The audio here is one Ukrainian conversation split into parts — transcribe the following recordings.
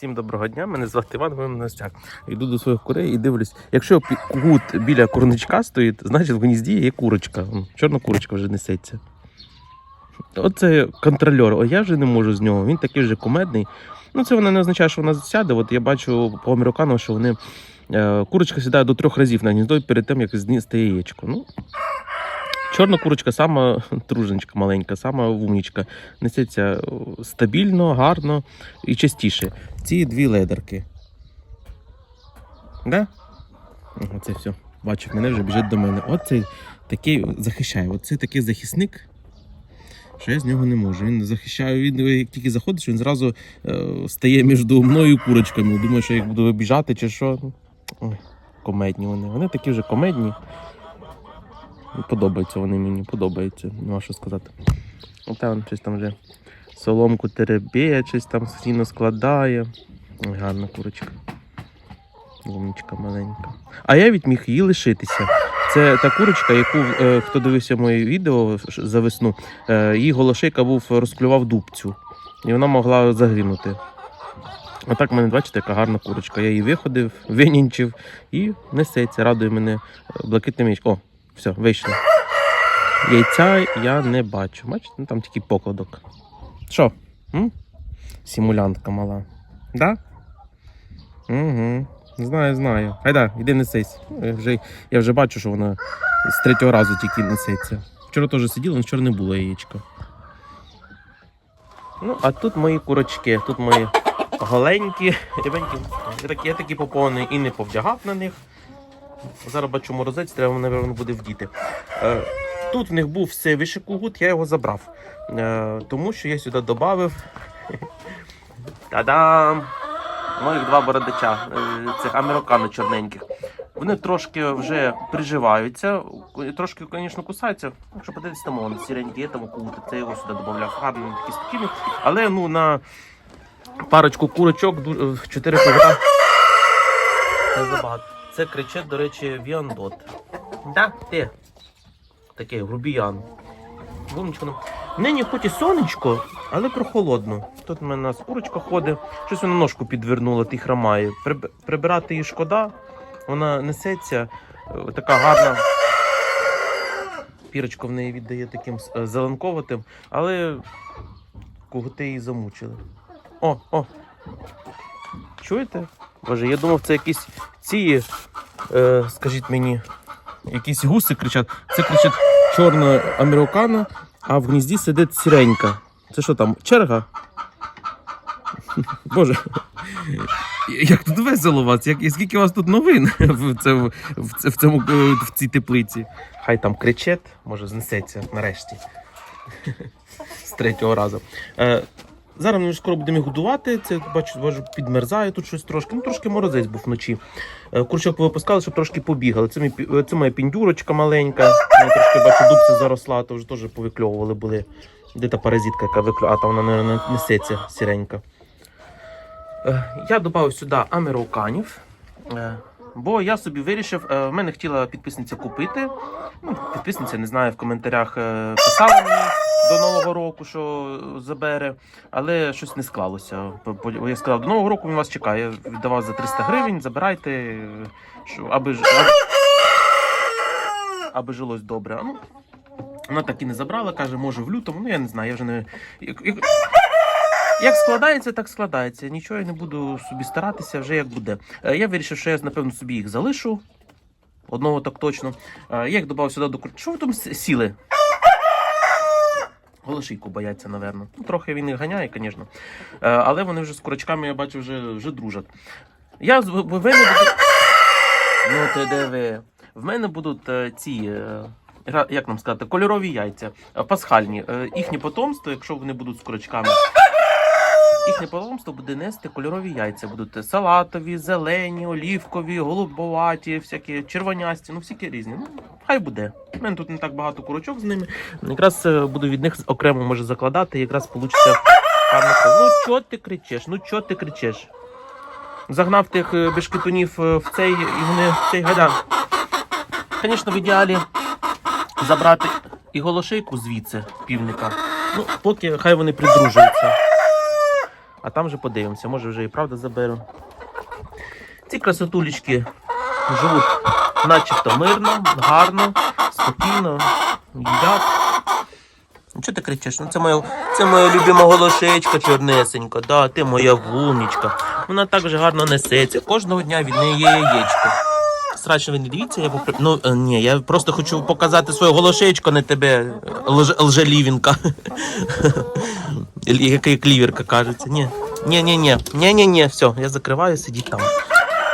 Всім доброго дня, мене звати Іван, ви. Йду до своїх курей і дивлюсь. Якщо гуд біля курничка стоїть, значить в гнізді є курочка. Чорна курочка вже несеться. Оце контрольор, а я вже не можу з нього. Він такий вже кумедний. Ну, це вона не означає, що вона сяде. От я бачу по американам, що вони. Е, курочка сідає до трьох разів на гніздо перед тим, як зністи яєчко. Ну, чорна курочка сама труженечка маленька, сама умнічка. Несеться стабільно, гарно і частіше. Ці дві ледерки. Да? Оце все. Бачив, мене вже біжить до мене. Оцей такий захищає. Оце такий захисник, що я з нього не можу. Він захищає, він як тільки заходиш, він зразу е, стає між мною і курочками. Думаю, що я їх буду обіжати чи що. Ой, комедні вони. Вони такі вже комедні. Подобаються вони мені, подобаються, нема що сказати. Оте він щось там вже соломку теребіє, щось там сіно складає. Ой, гарна курочка. Умничка маленька. А я від міг її лишитися. Це та курочка, яку е, хто дивився моє відео за весну, е, її голошейка був розклював дубцю. І вона могла загинути. А так в мене, бачите, яка гарна курочка. Я її виходив, винінчив і несеться, радує мене е, блакитним яєчком. О, все, вийшло. Яйця я не бачу. Бачите, ну там тільки покладок. Що? Симулянтка мала. Да? Угу. Знаю, знаю. Хайда, іди несись. Я вже, я вже бачу, що вона з третього разу тільки несеться. Вчора теж сиділа, але вчора не було яєчка. Ну, а тут мої курочки, тут мої голенькі. Я такі, я і не повдягав на них. Зараз бачу морозець, треба, мабуть, буде вдіти. Е, тут в них був все вишикугут, я його забрав. Е, тому що я сюди додав. Та-дам! Моїх два бородача, е, цих американо чорненьких. Вони трошки вже приживаються, трошки, звісно, кусаються. Якщо подивитися, там он сіренький є, там кут, це його сюди додав. Гарний такий спокійний. Але ну на парочку курочок, ду- е. Це забагато. Це кричить, до речі, Віандот. Да, ти. Такий грубіян. Вумничко. Нині хоч і сонечко, але прохолодно. Тут в мене у нас курочка ходить, щось вона ножку підвернула, ти хромає. Прибирати її шкода, вона несеться, е, така гарна. Пірочка в неї віддає таким е, зеленковатим, але коготи її замучили. О, о! Чуєте? Боже, я думав, це якісь ці, е, скажіть мені, якісь гуси кричать. Це кричать чорна американа, а в гнізді сидить сіренька. Це що там, черга? Боже. Як тут весело вас, як, скільки у вас тут новин в, це, в, це- в, цьому, е, в цій теплиці. Хай там кричить, може знесеться нарешті. З третього разу. Е, зараз ми скоро будемо їх годувати. Це бачу, бачу, підмерзає тут щось трошки. Ну, трошки морозець був вночі. Е, Курчок випускали, щоб трошки побігали. Це, мій, це моя піндюрочка маленька. Я трошки бачу, дубці заросла, то вже теж повикльовували були. Де та паразитка, яка виклює, а там вона не несеться сіренька. Е, Я додав сюди американів. Бо я собі вирішив, е, в мене хотіла підписниця купити. Ну, підписниця, не знаю, в коментарях е, писала мені до Нового року, що забере, але щось не склалося. Я сказав, до Нового року він вас чекає. Віддавав за 300 гривень, забирайте, що, аби, аби, аби жилось добре. Ну, вона так і не забрала, каже, може в лютому. Ну я не знаю, я вже не. Як- складається, так складається. Нічого я не буду собі старатися, вже як буде. Е, Я вирішив, що я напевно собі їх залишу. Одного так точно. Е, Я їх додав сюди до кур- Що ви там сіли? Голошийку бояться, напевно. Ну, трохи він їх ганяє, звісно. Е, Але вони вже з курочками, я бачу, вже, вже дружать. Я з- в в мене будуть... Ну, ти диви. В мене будуть ці. Як нам сказати, кольорові яйця, пасхальні. Їхнє потомство, якщо вони будуть з курочками, їхнє потомство буде нести кольорові яйця. Будуть салатові, зелені, олівкові, голубоваті, всякі червонясті, ну всякі різні. Ну, хай буде. У мене тут не так багато курочок з ними. Якраз е, буду від них окремо може закладати, якраз вийде. Ну чого ти кричиш? Ну чого ти кричиш? Загнав тих е, бешкетунів е, в цей і вони в цей гадан. Звісно, в ідеалі забрати і голошейку звідси, півника. Ну, поки хай вони придружуються. А там вже подивимося, може вже і правда заберу. Ці красотулечки живуть начебто мирно, гарно, спокійно, їдять. Ну, Чого ти кричиш? Ну, це моя, це моя любима голошечка чорнесенька, да, ти моя вумнічка. Вона так же гарно несеться. Кожного дня від неї є яєчко. Страшно ви не дивіться, я попри... Ну е, ні, я просто хочу показати своє голошечко, не тебе, лж... лжелівінка. Який кліверка кажеться. Ні. Ні, ні, ні. Ні, ні, ні, все, я закриваю, сидіть там.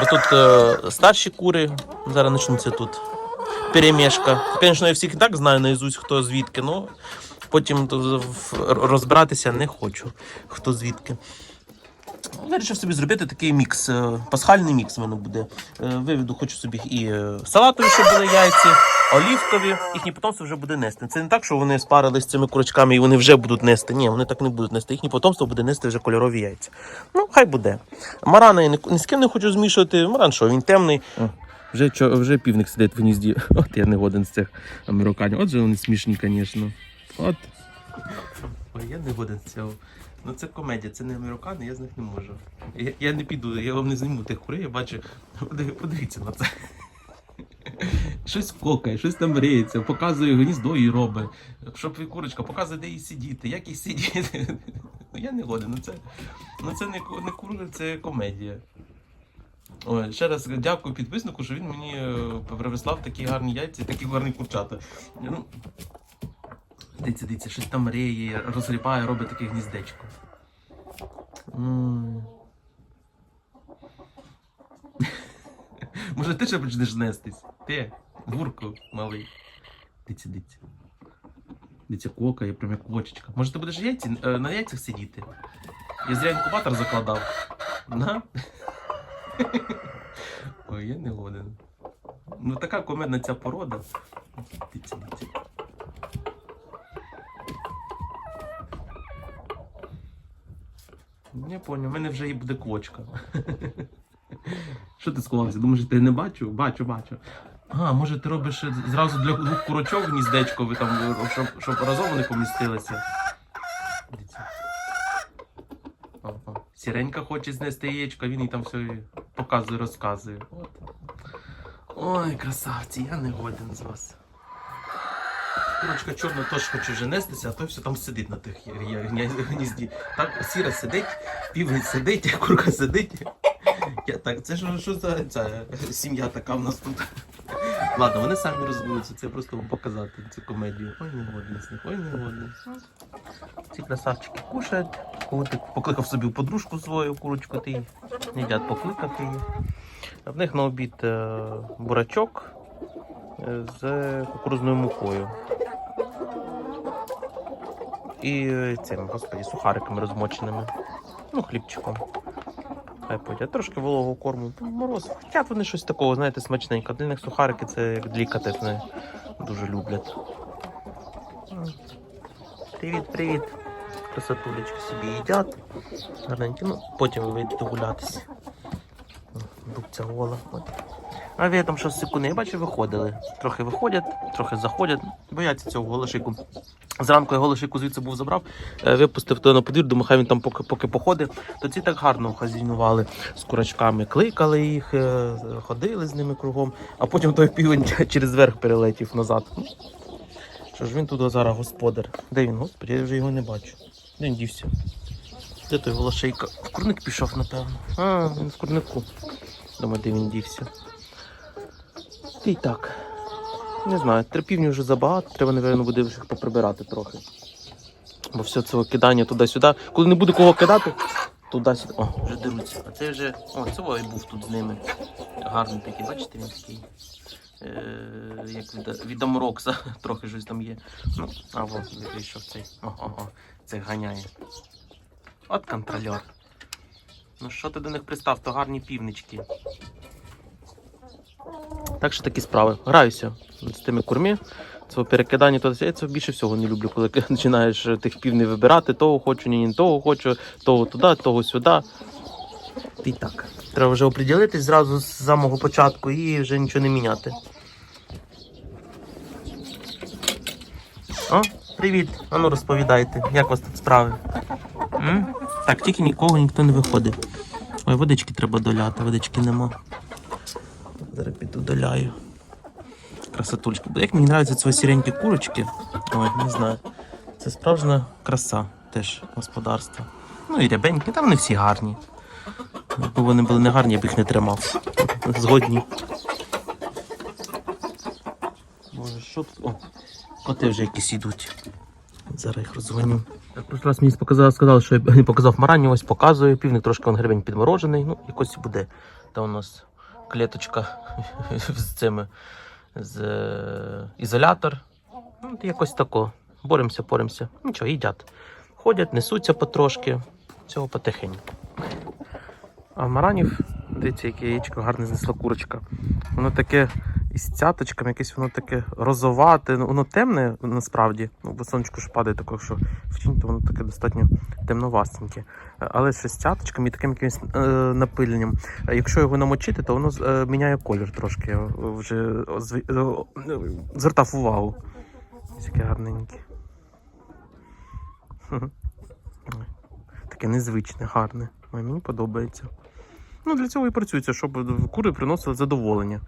Бо тут е, старші кури, зараз почнуться тут. Перемішка. Звісно, я всіх і так знаю наїзусь, хто звідки, ну потім розбиратися не хочу, хто звідки. Вирішив собі зробити такий мікс, е, пасхальний мікс в мене буде. Е, Виведу, хочу собі і е, салатові, щоб були яйці, олівкові, їхні потомство вже буде нести. Це не так, що вони спарились з цими курочками і вони вже будуть нести. Ні, вони так не будуть нести. Їхнє потомство буде нести вже кольорові яйця. Ну, хай буде. Марана я ні, ні з ким не хочу змішувати. Маран що, він темний. Вже, чо, вже півник сидить в гнізді. От я не годен з цих американців. От же вони смішні, звісно. От. Ой, я не годен з цього. Ну це комедія, це не американи, я з них не можу. Я, я не піду, я вам не зніму тих курей, я бачу. Подивіться на це. Щось кокає, щось там риється, показує гніздо і робить. Щоб курочка показує, де їй сидіти, як їй сидіти. Ну я не годен. Ну це, ну це не, не кури, це комедія. Ой, ще раз дякую підписнику, що він мені е, привислав такі гарні яйця, такі гарні курчата. Ну, дивіться, дивіться, щось там мріє, розрібає, робить таке гніздечко. Може, ти ще почнеш нестись? Ти, гурко малий. Дивіться, дивіться. Дивіться, кокає, прям як кочечка. Може, ти будеш яйці, е, на яйцях сидіти? Я зря інкубатор закладав. На? Ой, я не годен. Ну така комедна ця порода. Дивіться, дивіться. Я поняв, в мене вже і буде квочка. Що ти сховався? Думаєш, тебе не бачу? Бачу, бачу. А, може ти робиш зразу для двох курочок гніздечко, ви там, щоб, щоб разом вони помістилися. Дивіться. О, о. Сіренька хоче знести яєчко, він їй там все показує, розказує. От. Ой, красавці, я не годен з вас. Курочка чорна теж хоче вже нестися, а той все там сидить на тих гнізді. Так, сіра сидить, півник сидить, курка сидить. Я так, це що, що за ця сім'я така в нас тут? Ладно, вони самі розберуться, це просто вам показати цю комедію. Ой, не годен з них, ой, не годен. Ці красавчики кушають. Котик покликав собі подружку свою, курочку ти її. Їдять покликати її. В них на обід е, бурачок е, з кукурузною мукою. І цим, господі, сухариками розмоченими. Ну, хлібчиком. Хай поїдять. Трошки вологого корму. Мороз. Хотять вони щось такого, знаєте, смачненько. Для них сухарики це як делікатес, вони дуже люблять. Привіт, привіт. Красотулечки собі їдять. Гарненькі. Ну, потім ви вийдете гулятися. Дубця гола. От. А ви там щось секунди, я бачу, виходили. Трохи виходять, трохи заходять. Бояться цього голошику. Зранку я голошику звідси був забрав, е, випустив то на подвір, думаю, хай він там поки, поки походить. То ці так гарно хазяйнували з курачками, кликали їх, е, ходили з ними кругом, а потім той півень через верх перелетів назад. Ну, Що ж він тут зараз господар? Де він, господи, я вже його не бачу. Де він дівся? Де той голошейка? В курник пішов, напевно. А, він в курнику. Думаю, де він дівся. Й так. Не знаю, терпівні вже забагато, треба, напевно, буде їх поприбирати трохи. Бо все це кидання туди-сюди. Коли не буде кого кидати, туди-сюди. О, вже деруться. А це вже. О, це ой був тут з ними. Гарний такий, бачите, він такий. Е, як від, від Амрокса, трохи щось там є. Ну, а во, вийшов цей. О-о-о, цей ганяє. От контрольор. Ну що ти до них пристав, то гарні півнички. Так що такі справи. Граюся з тими курми. Це перекидання, то я це більше всього не люблю, коли починаєш тих півнів вибирати, того хочу, ні, ні, того хочу, того туди, того сюди. І так. Треба вже оприділитись зразу з самого початку і вже нічого не міняти. О, Привіт, а ну розповідайте, як у вас тут справи? М? Так, тільки нікого ніхто не виходить. Ой, водички треба доляти, водички нема. Зараз піду доляю. Як мені подобаються ці сіренькі курочки. Ой, не знаю. Це справжня краса теж господарства. Ну і рябенькі, там вони всі гарні. Якби вони були не гарні, я б їх не тримав. Згодні. Боже, що тут? О, коти вже якісь йдуть. Зараз їх розгоню. Так, прошлий раз мені сказали, що я не показав марані, ось показую. Півник трошки он гребень підморожений. Ну, якось буде. Там у нас клеточка з цими з ізолятор. Ну, якось тако. Боремося, боремося. Нічого, їдять. Ходять, несуться потрошки. Цього потихеньку. А маранів, дивіться, яке яєчко гарне знесла курочка. Воно таке із цяточками, якесь воно таке розовате, ну, воно темне насправді. Ну, бо сонечко ж падає таке, що тінь, то воно таке достатньо темновастеньке. Але ще з цяточками і таким якимось е, напиленням. Е, Якщо його намочити, то воно е, міняє колір трошки. Я Вже зв- е, звертав увагу. Ось гарненьке. Таке незвичне, гарне. Мені подобається. Ну, для цього і працюється, щоб кури приносили задоволення.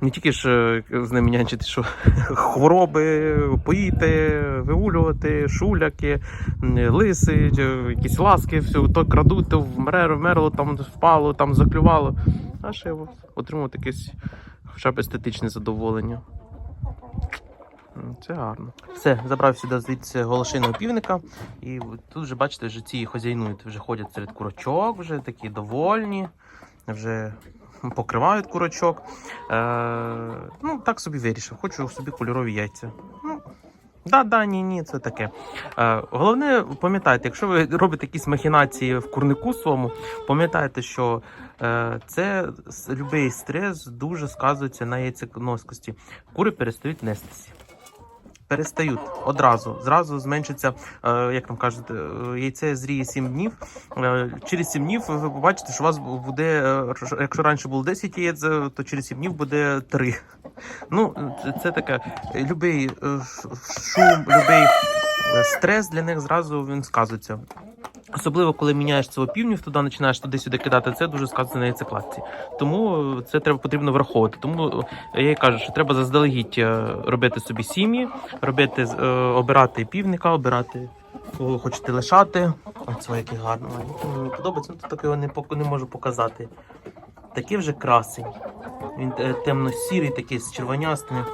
Не тільки ж е, з ними нянчити, що хвороби, поїти, вигулювати, шуляки, лиси, е, якісь ласки, все, то крадуть, то вмерло, вмерло, там впало, там заклювало. А ще отримувати якесь хоча б естетичне задоволення. Це гарно. Все, забрав сюди звідси голошиного півника. І тут вже бачите, вже ці хазяйнують, вже ходять серед курочок, вже такі довольні, вже покривають курочок. Е, ну, так собі вирішив. Хочу собі кольорові яйця. Ну, да, да, ні, ні, це таке. Е, головне, пам'ятайте, якщо ви робите якісь махінації в курнику своєму, пам'ятайте, що е, це любий стрес дуже сказується на яйцеконоскості. Кури перестають нестися. Перестають одразу. Зразу зменшиться, е, як там кажуть, е, яйце зріє 7 днів. Е, через 7 днів ви побачите, що у вас буде, якщо раніше було 10 яєць, то через 7 днів буде 3. Ну, це, таке. Любий шум, любий стрес для них зразу він сказується. Особливо, коли міняєш цього півнів, туди починаєш туди-сюди кидати, це дуже сказується на яйцекладці. Тому е, це треба потрібно враховувати. Тому е, я й кажу, що треба заздалегідь е, робити собі сім'ї, робити, е, обирати півника, обирати кого хочете лишати. Оце який гарний. Мені подобається, ну такого не, не можу показати. Такий вже красень. Він е, темно-сірий, такий з червонястими.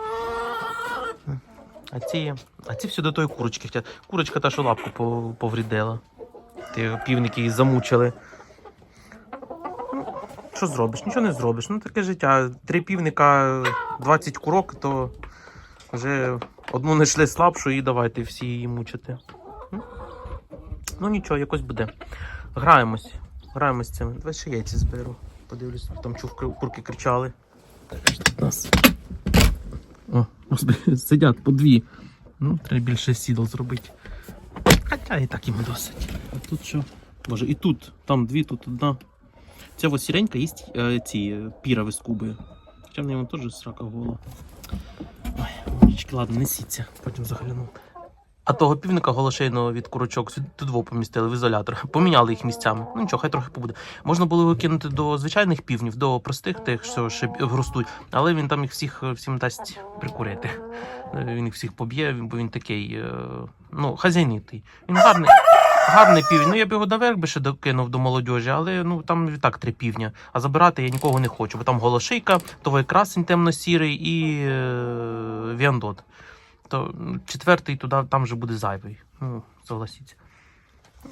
А ці, а ці все до тої курочки. хотять. Курочка та, що лапку пов- поврідила. Ті півники її замучили. Ну, Що зробиш? Нічого не зробиш. Ну таке життя. Три півника, 20 курок, то вже одну знайшли слабшу і давайте всі її мучити. Ну, нічого, якось буде. Граємось. Граємось з цим. Давай ще яйця зберу. Подивлюсь, там чув курки кричали. Так, нас. Сидять по дві. Ну, треба більше сідл зробити. Хоча і так їм досить. А тут що? Боже, і тут, там дві, тут одна. Ця ось сіренька їсть е, ці пірави з кубою. Хоча в неї теж срака гола. Ой, мамочки, ладно, несіться, потім загляну. А того півника голошейного від курочок сюди помістили в ізолятор. Поміняли їх місцями. Ну нічого, хай трохи побуде. Можна було його кинути до звичайних півнів, до простих, тих, що ще ростуть, але він там їх всіх всім дасть прикурити. Він їх всіх поб'є, бо він такий, е, ну, хазяйнитий. Він гарний. Гарний півень. Ну я б його наверх би ще докинув до молодіжі, але ну там і так три півня. А забирати я нікого не хочу, бо там голошийка, і красень темно-сірий і е, віандот. То ну, четвертий туди там вже буде зайвий. Ну, согласіться.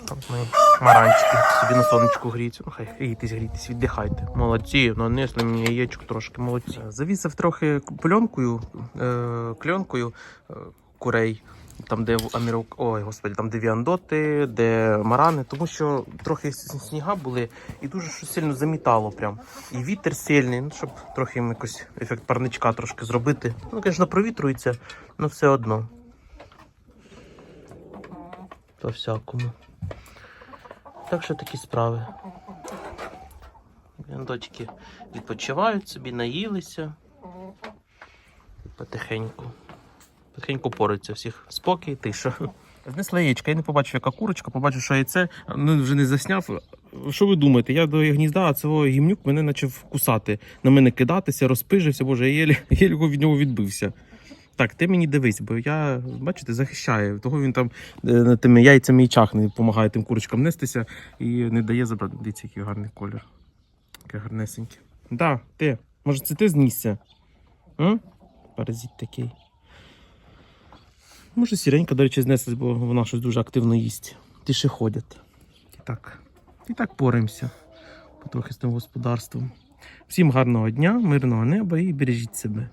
Там ми маранчики собі на сонечку гріються. Ну, хай грійтесь, грійтесь, віддихайте. Молодці, нанесли мені яєчко трошки молодці. Завісив трохи пленкою, е, кльонкою е, курей. Там, де амірок, ой, господи, там де віандоти, де марани, тому що трохи сніга були і дуже щось сильно замітало прям. І вітер сильний, ну, щоб трохи їм якось ефект парничка трошки зробити. Ну, звісно, провітрується, але все одно. По всякому. Так що такі справи. Віандочки відпочивають собі, наїлися. Потихеньку тихенько пориться всіх. Спокій, тиша. Знесли яєчка, я не побачив, яка курочка, побачив, що яйце, ну вже не засняв. Що ви думаєте? Я до гнізда, а цього гімнюк мене почав кусати, на мене кидатися, розпижився, боже, я єлі, єлі від нього відбився. Так, ти мені дивись, бо я, бачите, захищаю. Того він там е, тими яйцями і чахне, допомагає тим курочкам нестися і не дає забрати. Дивіться, який гарний колір. Який гарнесенький. Да, ти. Може, це ти знісся? М? Паразит такий. Може, сіренька, до речі, знеслась, бо вона щось дуже активно їсть. Тіше ходять. І так. І так поримося потрохи з тим господарством. Всім гарного дня, мирного неба і бережіть себе.